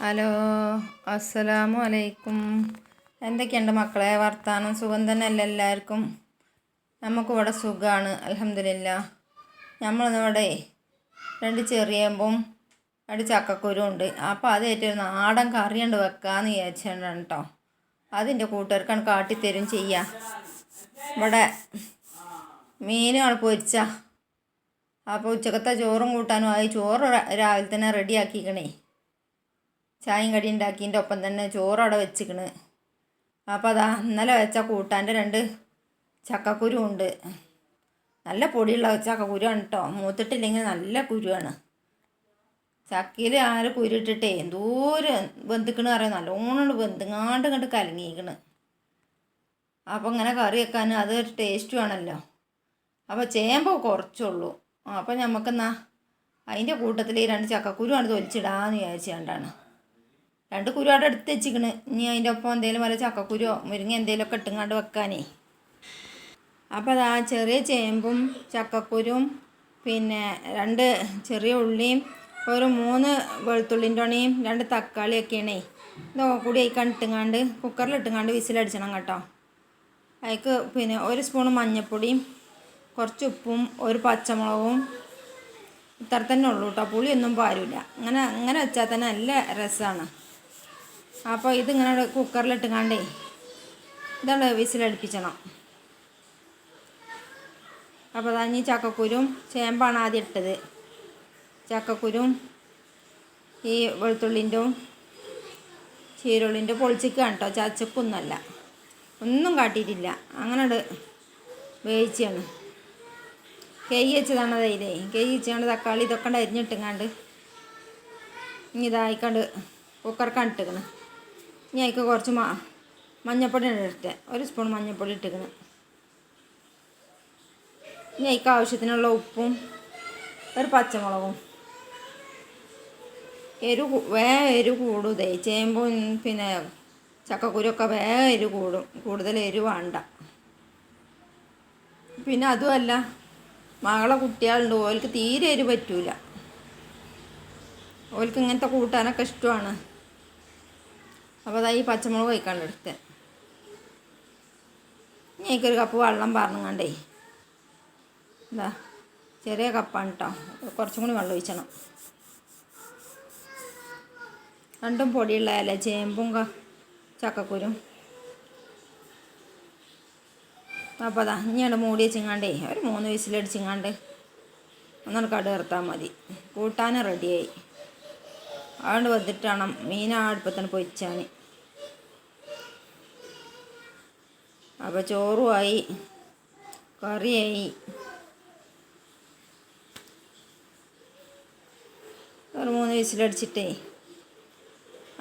Hello അസ്സലാമു അലൈക്കും. എന്തൊക്കെയുണ്ട് മക്കളെ? വർത്താനം? സുഖം തന്നെയല്ല എല്ലാവർക്കും? നമുക്കിവിടെ സുഖമാണ് അലഹമില്ല നമ്മളിന്നിവിടെ രണ്ട് ചെറിയമ്പും രണ്ട് ചക്കക്കുരും ഉണ്ട്. അപ്പോൾ അത് ഏറ്റവും നാടൻ കറി ഉണ്ട് വെക്കാമെന്ന് വിചാരിച്ചിട്ടുണ്ട് കേട്ടോ അതിന്റെ കൂട്ടുകാർക്കാണ് കാട്ടിത്തരും ചെയ്യാം. ഇവിടെ മീനുകൾ പൊരിച്ച. അപ്പോൾ ഉച്ചക്കത്തെ ചോറും കൂട്ടാനും ആയി. ചോറ് രാവിലെ തന്നെ റെഡിയാക്കിക്കണേ. ചായയും കടി ഉണ്ടാക്കിയതിന്റെ ഒപ്പം തന്നെ ചോറ് അവിടെ വെച്ചിക്കണ്. അപ്പോൾ അതാ ഇന്നലെ വെച്ച കൂട്ടാന്റെ രണ്ട് ചക്കക്കുരു ഉണ്ട്. നല്ല പൊടിയുള്ള ചക്കക്കുരുവാണ് കേട്ടോ. മൂത്തിട്ടില്ലെങ്കിൽ നല്ല കുരുവാണ്. ചക്കയിൽ ആര് കുരുട്ടിട്ടേ എന്തോരം ബന്ധുക്കണ് അറിയാം? നല്ലോണം ബന്ധുങ്ങാണ്ട് ഇങ്ങോട്ട് കലങ്ങിയിക്കണ് അപ്പോൾ ഇങ്ങനെ കറി വെക്കാൻ അതൊരു ടേസ്റ്റും ആണല്ലോ അപ്പോൾ ചേമ്പ് കുറച്ചുള്ളൂ. അപ്പോൾ നമുക്കെന്നാ അതിന്റെ കൂട്ടത്തിൽ ഈ രണ്ട് ചക്കക്കുരുവാണ് തൊലിച്ചിടാന്ന് വിചാരിച്ചുകൊണ്ടാണ് രണ്ട് കുരു അവിടെ എടുത്ത് വെച്ചിക്കണ്. ഇനി അതിന്റെ ഒപ്പം എന്തെങ്കിലും വല്ല ചക്കക്കുരുവോ മുരിങ്ങ എന്തെങ്കിലുമൊക്കെ ഇട്ടുങ്ങാണ്ട് വെക്കാനേ. അപ്പോൾ അതാ ചെറിയ ചേമ്പും ചക്കക്കുരും പിന്നെ രണ്ട് ചെറിയ ഉള്ളിയും ഒരു മൂന്ന് വെളുത്തുള്ളിന്റെ ഉണയും രണ്ട് തക്കാളിയൊക്കെയാണേ ഇതൊക്കെ കൂടി അയക്കാണ്ട് ഇട്ടുങ്ങാണ്ട് കുക്കറിൽ ഇട്ടുങ്ങാണ്ട് വിസിലടിച്ചണം കേട്ടോ. അതിക്ക് പിന്നെ ഒരു സ്പൂൺ മഞ്ഞൾപ്പൊടിയും കുറച്ച് ഉപ്പും ഒരു പച്ചമുളകും ഇത്ര തന്നെ ഉള്ളൂ കേട്ടോ. പുളിയൊന്നും പാരില്ല അങ്ങനെ അങ്ങനെ വെച്ചാൽ തന്നെ നല്ല രസമാണ് അപ്പോൾ ഇതിങ്ങനെ കുക്കറിലിട്ട് കണ്ടേ ഇതാണ് വിസിലടുപ്പിച്ചണം. അപ്പോൾ അതാ ഇനി ചക്കക്കുരും ചേമ്പാണ് ആദ്യം ഇട്ടത്. ചക്കക്കുരും ഈ വെളുത്തുള്ളിന്റെ ചീരുള്ളിന്റെ പൊളിച്ചിക്കാണ് കേട്ടോ. ചച്ചക്കൊന്നല്ല ഒന്നും കാട്ടിയിട്ടില്ല. അങ്ങനെ വേവിച്ചാണ്. കെയ്യ് വെച്ചതാണ് അതായത് കെയ്യ് വെച്ചാണ്ട് തക്കാളി ഇതൊക്കെ അരിഞ്ഞിട്ടുങ്ങാണ്ട് ഇതായിക്കാണ്ട് കുക്കർക്കാണ് ഇട്ടിക്കണ്. ഇനി അതിക്ക് കുറച്ച് മ മഞ്ഞപ്പൊടി ഇട്ടെ ഒരു സ്പൂൺ മഞ്ഞപ്പൊടി ഇട്ടിക്കണം ഇനി അതിക്ക് ആവശ്യത്തിനുള്ള ഉപ്പും ഒരു പച്ചമുളകും. എരു വേ എരു കൂടും ഇതേ ചേമ്പും പിന്നെ ചക്കക്കുരൊക്കെ വേഗം എരു കൂടും. കൂടുതൽ എരു വേണ്ട. പിന്നെ അതുമല്ല മകളെ കുട്ടികളുണ്ട്. ഓൽക്ക് തീരെ എരു പറ്റൂല. ഓൽക്ക് ഇങ്ങനത്തെ കൂട്ടാനൊക്കെ ഇഷ്ടമാണ്. അപ്പോൾ അതാ ഈ പച്ചമുളക് വയ്ക്കാണ്ട് എടുത്ത്. എനിക്കൊരു കപ്പ് വെള്ളം പറഞ്ഞുകൊണ്ടേ എന്താ ചെറിയ കപ്പാണ് കേട്ടോ കുറച്ചും കൂടി വെള്ളം ഒഴിച്ചണം. രണ്ടും പൊടിയുള്ള അല്ല ചേമ്പും ചക്കക്കുരും. അപ്പോൾ അതാ ഇനിയാണ് മൂടി വെച്ചിങ്ങാണ്ടേ. ഒരു മൂന്ന് വിസിലടിച്ചിങ്ങാണ്ട് ഒന്നാണ് കടു നിർത്താൽ മതി. കൂട്ടാൻ റെഡിയായി അതുകൊണ്ട് വന്നിട്ടാണ് മീൻ ആ അടുപ്പത്താണ് അപ്പോൾ ചോറുമായി കറിയായി. ഒരു മൂന്ന് വിസിലടിച്ചിട്ടേ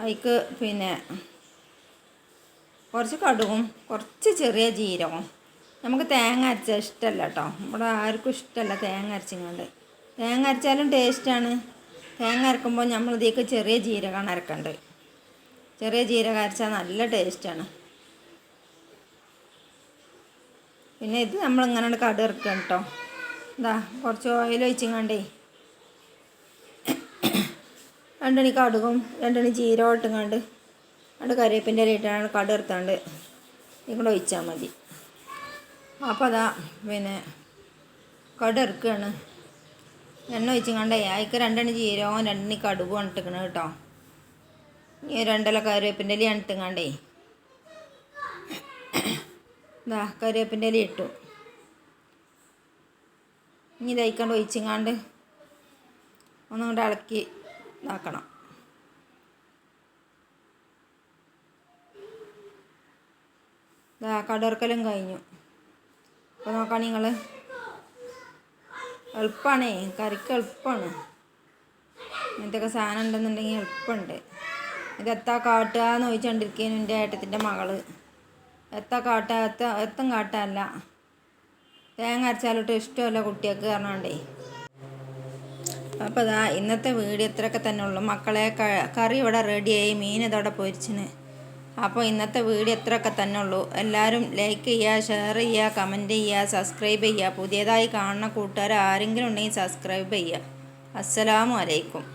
അതിക്ക് പിന്നെ കുറച്ച് കടുകും കുറച്ച് ചെറിയ ജീരകവും. നമുക്ക് തേങ്ങ അരച്ച ഇഷ്ടമല്ല കേട്ടോ ഇവിടെ ആർക്കും ഇഷ്ടമല്ല തേങ്ങ അരച്ചിങ്ങാണ്ട്. തേങ്ങ അരച്ചാലും ടേസ്റ്റാണ് തേങ്ങ അരക്കുമ്പോൾ നമ്മളിതേക്ക് ചെറിയ ജീരകമാണ് അരക്കേണ്ടത്. ചെറിയ ജീരകം അരച്ചാൽ നല്ല ടേസ്റ്റാണ് പിന്നെ ഇത് നമ്മളിങ്ങനെ കട ഇറക്കണം കേട്ടോ എന്താ കുറച്ച് ഓയിൽ ഒഴിച്ചിങ്ങാണ്ടേ രണ്ടണി കടുകും രണ്ടണി ജീരകം ഇട്ടുങ്ങാണ്ട് രണ്ട് കറിവേപ്പിന്റെ ഇല ഇട്ടാണ് കടു ഇറുത്താണ്ട് ഇങ്ങോട്ട് ഒഴിച്ചാൽ മതി. അപ്പോൾ അതാ പിന്നെ കട ഇറക്കുകയാണ് എണ്ണ ഒഴിച്ചിങ്ങാണ്ടേ അതിക്ക് രണ്ടണി ജീരകവും രണ്ടണി കടുകും ഇട്ടിക്കണം കേട്ടോ ഈ രണ്ടില കറിവേപ്പിന്റെ ഇല ഇട്ടുങ്ങാണ്ടേ ഇതാ കറിവേപ്പിന്റെ ഇല ഇട്ടു. ഇനി ഇതായിക്കാണ്ട് ഒഴിച്ചിങ്ങാണ്ട് ഒന്നുകൊണ്ട് ഇളക്കി ഇതാക്കണം. ഇതാ കടർക്കലും കഴിഞ്ഞു. അപ്പോൾ നോക്കാം നിങ്ങൾ എളുപ്പമാണേ കറിക്ക് എളുപ്പമാണ് ഇങ്ങനത്തെയൊക്കെ സാധനം ഉണ്ടെന്നുണ്ടെങ്കിൽ എളുപ്പമുണ്ട്. ഇത് എത്താ കാട്ടുക എന്ന് ചോദിച്ചുകൊണ്ടിരിക്കുന്നു എന്റെ ഏട്ടത്തിന്റെ മകൾ. എത്താ കാട്ട എത്ത എത്തും കാട്ടല്ല. തേങ്ങ അരച്ചാലോട്ട് ഇഷ്ടമല്ല കുട്ടികൾക്ക് കാരണമുണ്ടേ അപ്പോൾ ഇതാ ഇന്നത്തെ വീഡിയോ ഇത്രയൊക്കെ തന്നെ ഉള്ളൂ. മക്കളെ കറി ഇവിടെ റെഡിയായി മീൻ ഇതവിടെ പൊരിച്ചിന്. അപ്പോൾ ഇന്നത്തെ വീഡിയോ ഇത്രയൊക്കെ തന്നെ ഉള്ളൂ. എല്ലാവരും ലൈക്ക് ചെയ്യുക ഷെയർ ചെയ്യുക കമന്റ് ചെയ്യുക സബ്സ്ക്രൈബ് ചെയ്യുക. പുതിയതായി കാണുന്ന കൂട്ടുകാർ ആരെങ്കിലും ഉണ്ടെങ്കിൽ സബ്സ്ക്രൈബ് ചെയ്യുക. അസ്സലാമു അലൈക്കും.